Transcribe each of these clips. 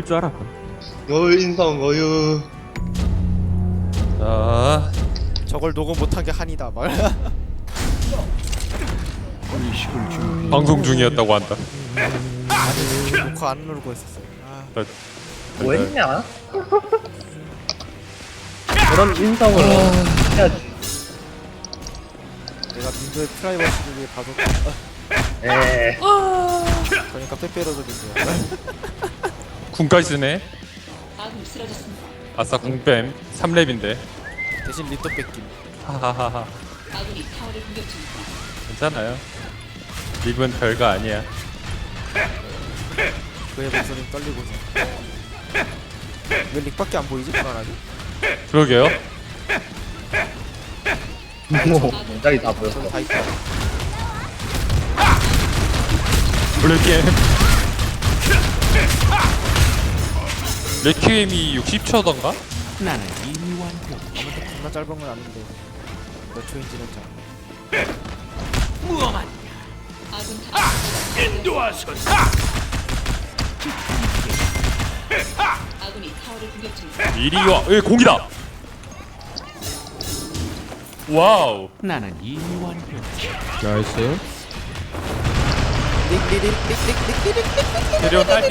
줄 알았다. 여유 인성 어유. 자, 저걸 녹음 못한 게 한이다 말. 방송 중이었다고 한다. 녹화 안 누르고 있었어요. 아, 나- 뭐 했냐? 그런 인성을 해야지. 내가 민주의 프라이버시를 위해 봐줬 에 그러니까 빼빼로도 민주야 궁까지 쓰네. 아싸 궁뱀 3렙인데. 대신 리또 뺏김 하하하하. 괜찮아요. 립은 별거 아니야. 그의 목소리 떨리고서 왜 릭밖에 안 보이지 불안하게 그러게요. 뭐 모자리 다 보였어 다 있다 블랙 게임. 레퀴엠이 60초던가? 아무튼 겁나 짧은 건 아닌데 몇 초인지는 잘 이리 와. 에 공이다. 와우. 나이스. 릭릭릭릭릭릭릭릭 대련 딸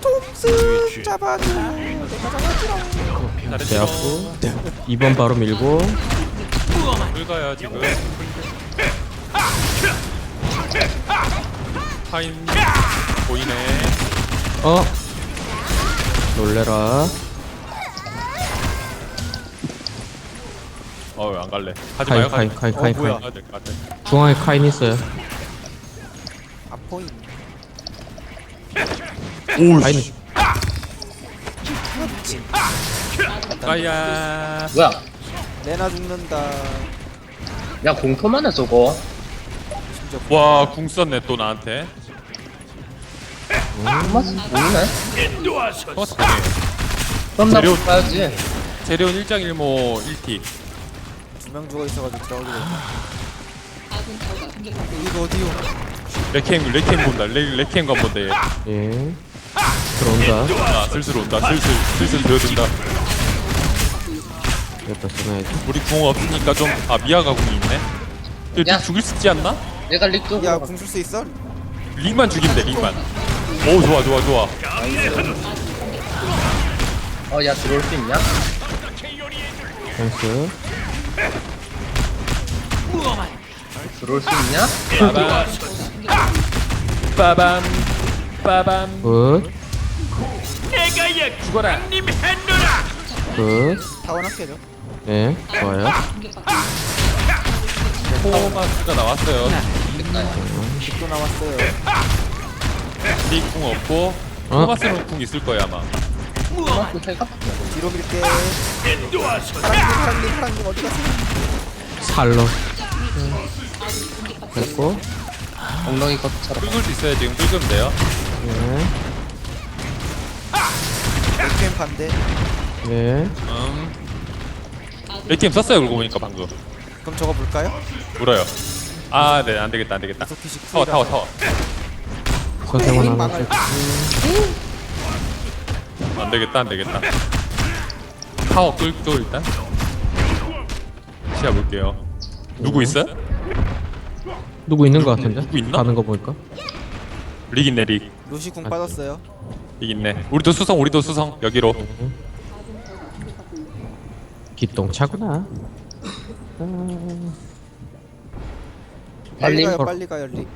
톰슨 잡아줘. 앞고 2번 바로 밀고 긁어요 지금. 타임 보이네. 어 놀래라. 어우 안 갈래. 하지 카인 마요. 카인 가지 카인 어, 카인 뭐야. 카인. 가야 될것 같아. 중앙에 카인 있어요. 아포인 카인 가야. 뭐야? 레나 죽는다. 야 공포만해 저거. 심지어 와궁 썼네 또 나한테. 토마스 보이네? 토마스 보네. 그럼 나 재료- 봐야지. 재료는 일장일모 1티. 두명 죽어 있어가지고 들어가기로 했다. 이거 어디요 레캠 레캠 본다. 레 레캠 관 본다. 얘. 예. 들어온다. 아 슬슬 온다. 슬슬 슬슬 써놔야지. 우리 궁 없으니까 좀 아 미아가 궁이 있네. 야. 릭 죽일 수 있지 않나? 내가 릭 쪽으로 야 가- 궁쓸수 있어? 릭만 죽이면 돼. 릭만. 오 좋아 좋아 좋아. 어, 야 들어올 수 있냐? 찬스. 들어올 수 있냐? 빠밤 빠밤 굿. 죽어라. 굿. 타원 학회죠 네. 좋아요. 토마스가 나왔어요. 또 나왔어요 릭궁 없고 어? 토마스는 궁 있을 거야 아마. 뒤로 밀게 파랑님 파랑님 파랑님 어디 갔어? 살로. 됐고. 엉덩이 것처럼 긁을 수 있어요 지금 긁으면 돼요. 네. 엑캠 반대 네. 음. 레캠 썼어요 그러고 보니까 방금. 그럼 저거 볼까요? 울어요. 아, 네, 안 되겠다, 안 되겠다. 계속 피식 타워, 타워, 타워. 하나 망할. 안 되겠다, 안 되겠다. 타워 끌고 일단. 시야 볼게요. 누구 있어요? 누구 있는 거 같은데? 누구 있나? 가는 거 보니까. 릭 있네, 릭. 루시 궁 빠졌어요 릭 있네. 우리도 수성, 우리도 수성. 여기로. 기똥차구나. 빨리 가요 빨리 가요 리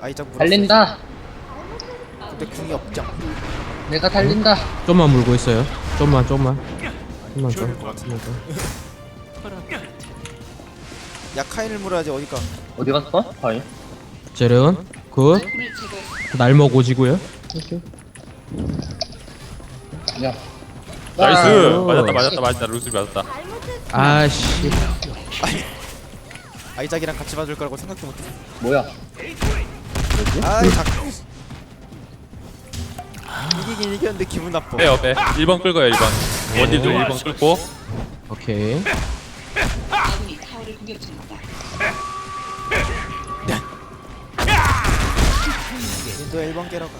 아이작 물었어. 달린다 근데 궁이 없죠 내가 달린다 좀만 물고 있어요. 좀만 좀만. 좀만 좀. 좀만 좀. 야 카인을 물어야지 어디가 어디 갔어? 과연 재련 굿. 날먹 오지고요. 야 나이스! 아. 맞았다, 맞았다, 맞았다. 루스 맞았다. 아씨. 아이작이랑 같이 봐줄 거라고 생각도 못했어 뭐야 아이 작 이기긴 이겼는데 기분 나빠 빼요, 빼. 1번 끌고요, 1번. 원딜도 1번 끌고. 오케이. 아군이 공격 중입니다. 너 1번 깨러 가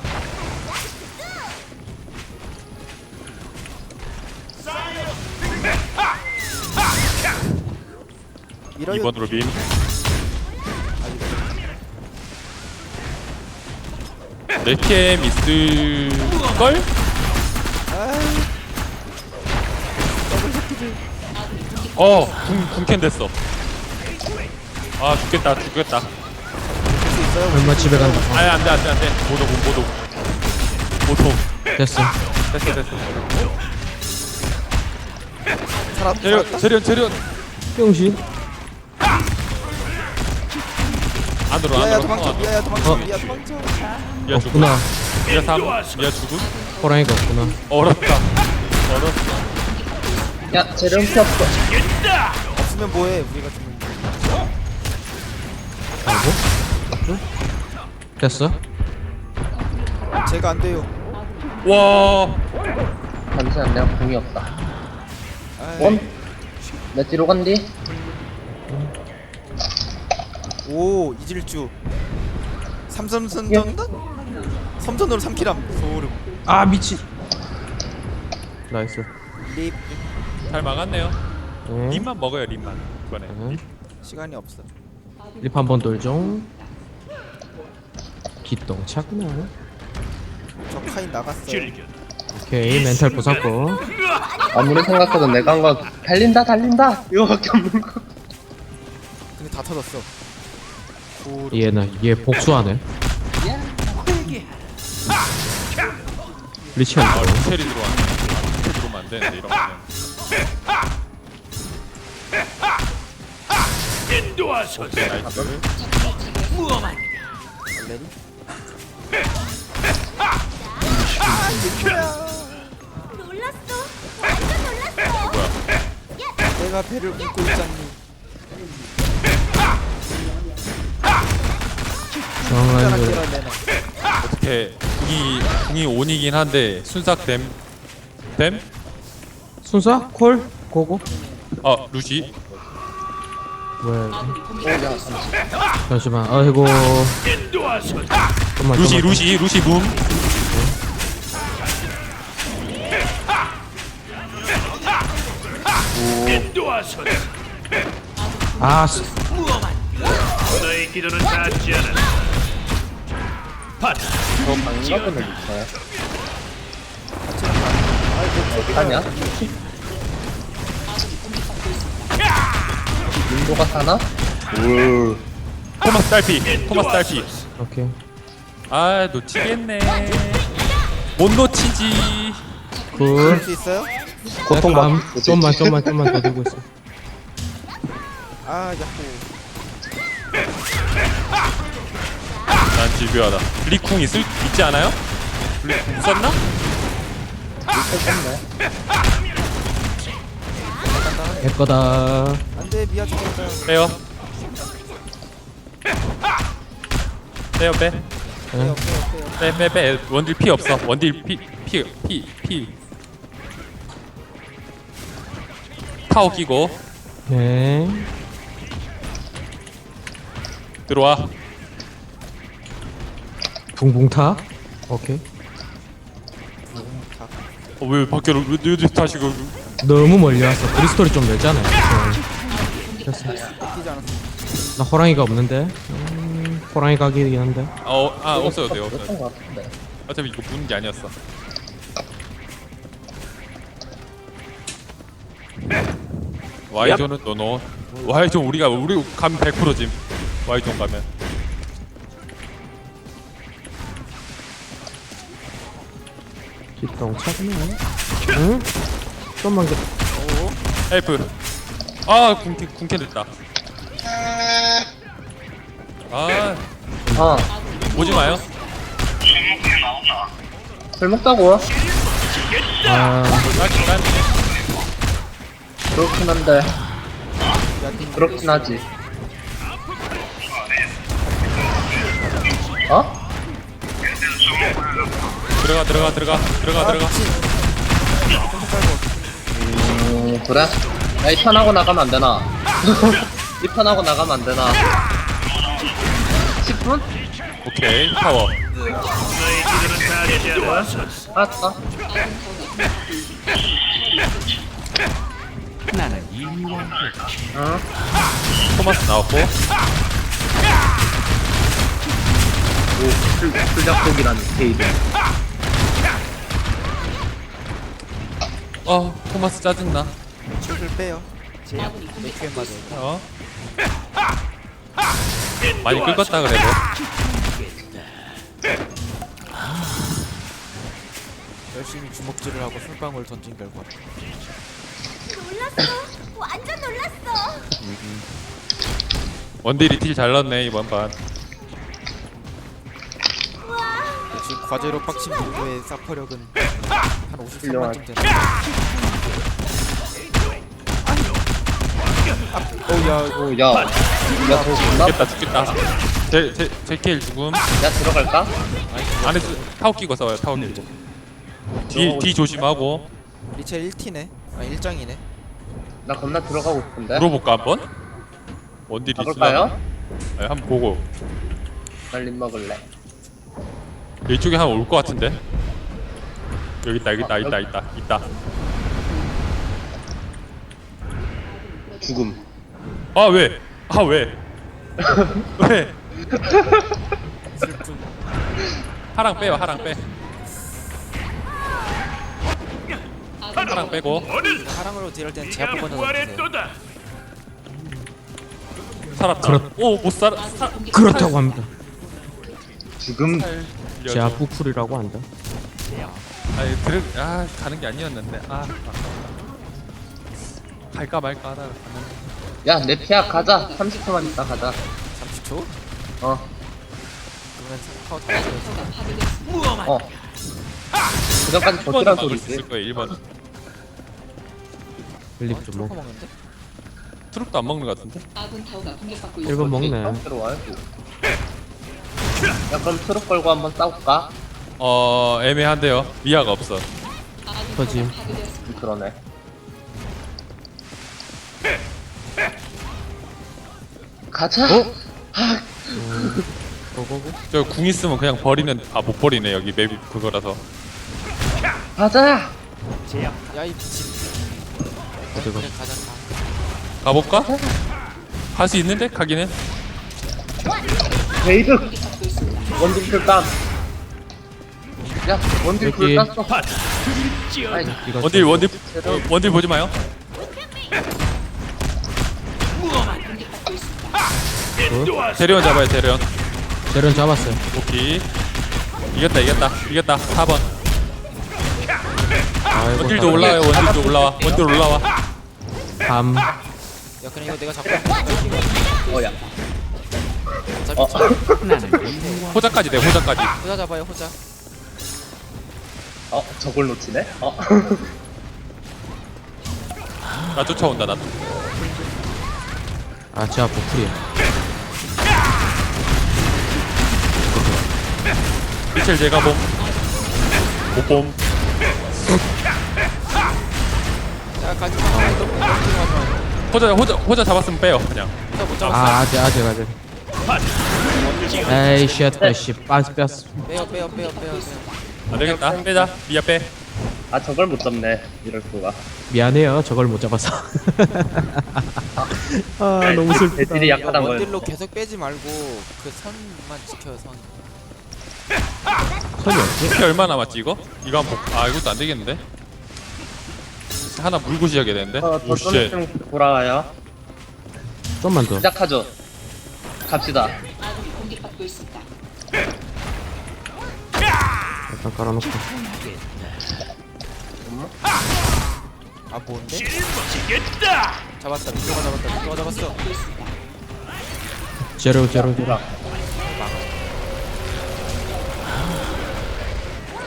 이러 2번으로 빔 레캠 있을걸? 어! 궁, 궁캔 됐어 아 죽겠다 죽겠다. 얼마 집에 간다. 아니 안돼 안돼 안돼. 못오 못오 못오 됐어. 됐어 됐어. 살았 재련 재련 재련 병신 안으로 안으로. 도망쳐 어, 미아야 도망쳐 어. 미아 도망쳐. 미아 죽음. 없구나. 미아 3 미아 죽음. 호랑이가 없구나. 얼었다. 얼었어. 야 재련 피 없어. 없으면 뭐해 우리가 죽는 됐어? 거 제가 안 돼요. 와. 잠시만 내가 공이 없다. 아이, 원? 내 뒤로 간디? 오 이질주. 삼삼선전단? 삼선으로 3키람 소름. 아 미친. 나이스. 립. 잘 막았네요. 응. 립만 먹어요 립만. 이번에. 응. 시간이 없어. 립 한 번 돌종 기똥차구나. 저 카인 나갔어요. 오케이 멘탈 부쉈고 아무리 생각해도 내가 한거 달린다 달린다! 이거밖에 없는 거. 근데 다 터졌어. 얘는 얘 복수하네. 리치한 아거 리첼이 들어왔네. 들어오면 안 되는데 이러면은 오케이 나이스. 레디? 놀랐어. 완전 놀랐어. 내가 배를 묶고 있잖니. 그 내놔 어떻게 궁이 궁이 온이긴 한데 순삭 됨 됨? 순서 콜? 고고? 아 루시 잠시 잠시만 아이고 좀만 루시. 루시 루시 붐 아 씨. 너의 기도는 닿지 않아. 저 방인가 보네 있어요 어떡하 냐? 민도가 사나? 우 토마스 딸피 토마스 딸피 오케이 아 놓치겠네 못 놓치지 굿할수 있어요? 고통받 다음 좀만 좀만 좀만 더 들고 있어 아 야호 난 집요하다 리쿵 있을 있지 않아요? 리쿵 있었나? 내 거다 안돼 미아 죽겠다 빼요 빼요 빼 빼요 빼요 빼, 빼, 빼. 원딜 피 없어. 원딜 피, 피, 피, 피. 타워 끼고 네 들어와. 붕붕 타 오케이 어, 왜 밖으로 왜 왜, 타시고? 너무 멀리 왔어 브리스톨이 좀 멀잖아요 않았어 나 호랑이가 없는데 음, 호랑이 가기이긴 한데 어, 아 없어도 돼요. 없어도. 어차피 이거 무는 게 아니었어. Y존은 노노. Y존 우리가 우리 가면 100%짐. Y존 가면. 기똥차구나 응? 좀만 기 헬프. 아 궁캔 궁캔 됐다. 아 아 오지 마요. 술 먹자고 아 난, 난 그렇긴 한데 그렇긴 하지 어? 들어가 들어가 들어가 들어가 들어가. 음 그래? 야이 편하고 나가면 안 되나? 이 편하고 나가면 안 되나? 10 오케이 않았어. 알았어. 어? 토마스 나왔고 오, 술, 술작곡이라는 게이드. 어 토마스 짜증나 술을 빼요. 맥주에 맞아요 어 많이 긁었다 그래도. 열심히 주먹질을 하고 술방울 던진 결과. 놀랐어. 완전 놀랐어. 원딜이 딜잘 넣네 이번 판. 역시 과제로 빡친 빈도의 사퍼력은 한 53만 훌륭한. 점 되나 어우야 오, 야. 야, 저 존나. 죽겠다 죽겠다 제, 제, 제케일 죽음 야, 들어갈까? 안에 타워 끼고 싸워요 타워 끼고 뒤, 뒤 조심하고 리첼 1티네 아 1장이네 나 겁나 들어가고 싶은데. 물어볼까 한번? 원딜이 가볼까요? 네, 한번 보고 날림 먹을래. 이쪽에 한 올 것 같은데 여기 있다 여기 있다 있다 있다 있다 죽음. 아 왜? 아 왜? 왜? 슬픔 하랑 빼요 하랑 빼 하랑 빼고 하랑으로 딜할 때는 제압 던지세요 또다. 살았다 오못 살아 사, 그렇다고 합니다. 살려줘. 제아 뿌풀이라고 한다 아니 들은 아 가는 게 아니었는데 아, 아. 갈까 말까 하다가 갔는데 야, 내 피아 가자. 30초만 있다 가자. 30초? 어, 그러면 파워 다 맞아요 어. 그 전까지 1번은 버티란 막을 수 소리지. 있을 거예요 1번 릴립 어, 좀 초코 먹. 먹는데? 트럭도 안 먹는 것 같은데 1번 먹네 어. 야, 그럼 트럭 걸고 한번 싸울까? 어 애매한데요 미아가 없어 터짐 음, 그러네. 가자. 어? 아, 고고고 저궁 있으면 그냥 버리는 아못 버리네 여기 맵이 그거라서 가자. 야이 미친 어디가 가자 가 가볼까? 갈 수 있는데 가기는 베이드. 원딜 풀 땀. 야, 원딜 여기. 풀 땄어. 아이, 이거 원딜 원딜 어, 원딜 보지 마요 대련 잡아요 대련. 재련 잡았어요. 오케이. 이겼다 이겼다 이겼다. 4번. 아이고 원딜도 올라와요 원딜도 올라와. 원딜 올라와. 밤. 야 그냥 이거 내가 잡고 어야. 어, 호자까지 돼 호자까지. 호자 잡아요 호자. 어, 저걸 놓치네? 어. 나 쫓아온다 나 아 제아 뿌풀이야 미첼 제가 봄. 못 봄. 야 가지마 아, 너무 너무 가지마 호자 호자 호자 잡았으면 빼요 그냥. 못 잡았어 아 아직 아직 아직. 에이 쉣 씨. 빤스 뺐어. 빼요 빼요 빼요 빼요 안 되겠다. 빼자. 미아 빼. 아, 저걸 못 잡네. 이럴 수가. 미안해요. 저걸 못 잡아서. 아 너무 슬프다. 야 약하단 원딜로 거였어. 계속 빼지 말고 그 선만 지켜요 선 선이 없지? 피 얼마 남았지 이거? 이거 한번 복... 아 이것도 안 되겠는데 하나 물고 시작해야 되는데 어, 더 오쉣 좀 돌아와요. 좀만 더 시작하죠. 갑시다. 일단 깔아놓고 아 뭔데? 잡았다 민조가 잡았다 민조가 잡았어 제로 제로 제로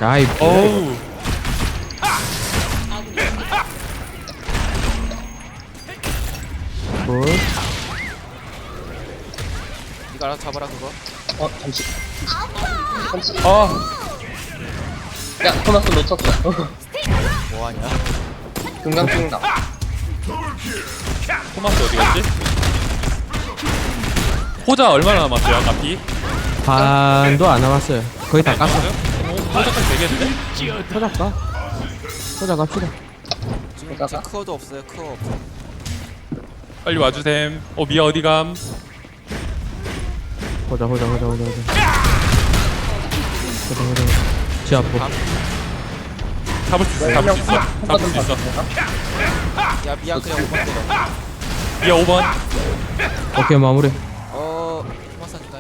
아이 어우 굿 니가 알아서 잡아라 그거 어, 잠시. 잠시. 아 야, 토마스 놓쳤어. 뭐하냐 금강증 나. 토마스 어디 갔지? 호자 얼마나 남았어요 아까 피? 반도 안 남았어요 거의 다 깠어 터작까지 되겠는데? 터작 가 터작 갑시다. 지금 제 크어도 없어요 크어 없어 빨리 와주셈. 어 미야 어디감? 보자 보자 보자 보자 보자. 보자 보자 제 앞으로 잡을 수 있어 잡을 수 있어. 잡을 수 있어. 야 미야 그냥 5번 때려 미야 5번. 오케이 마무리. 어 토마스 한다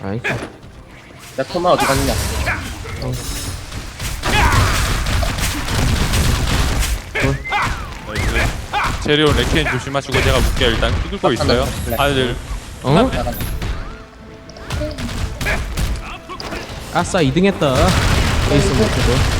해나? 나이스 야 토마 어디 갔냐? 재료 레켄 조심하시고 제가 볼게요 일단 뚫고 있어요. 아들. 어? 아싸 2등 했다. 에이스 못해도